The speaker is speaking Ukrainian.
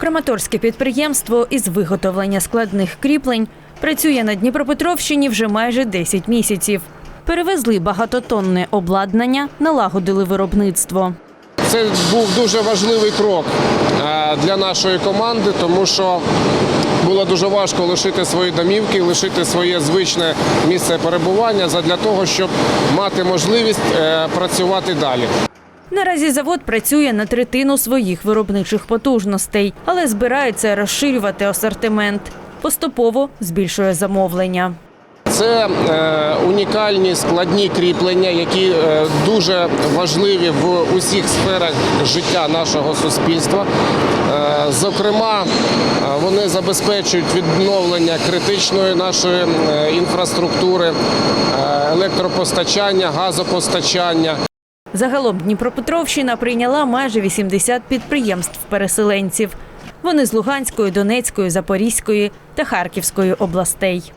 Краматорське підприємство із виготовлення складних кріплень працює на Дніпропетровщині вже майже 10 місяців. Перевезли багатотонне обладнання, налагодили виробництво. Це був дуже важливий крок е, для нашої команди, тому що було дуже важко лишити свої домівки, лишити своє звичне місце перебування задля того, щоб мати можливість е, працювати далі. Наразі завод працює на третину своїх виробничих потужностей, але збирається розширювати асортимент. Поступово збільшує замовлення. Це е, унікальні складні кріплення, які е, дуже важливі в усіх сферах життя нашого суспільства. Е, зокрема, вони забезпечують відновлення критичної нашої інфраструктури, електропостачання, газопостачання. Загалом Дніпропетровщина прийняла майже 80 підприємств-переселенців. Вони з Луганської, Донецької, Запорізької та Харківської областей.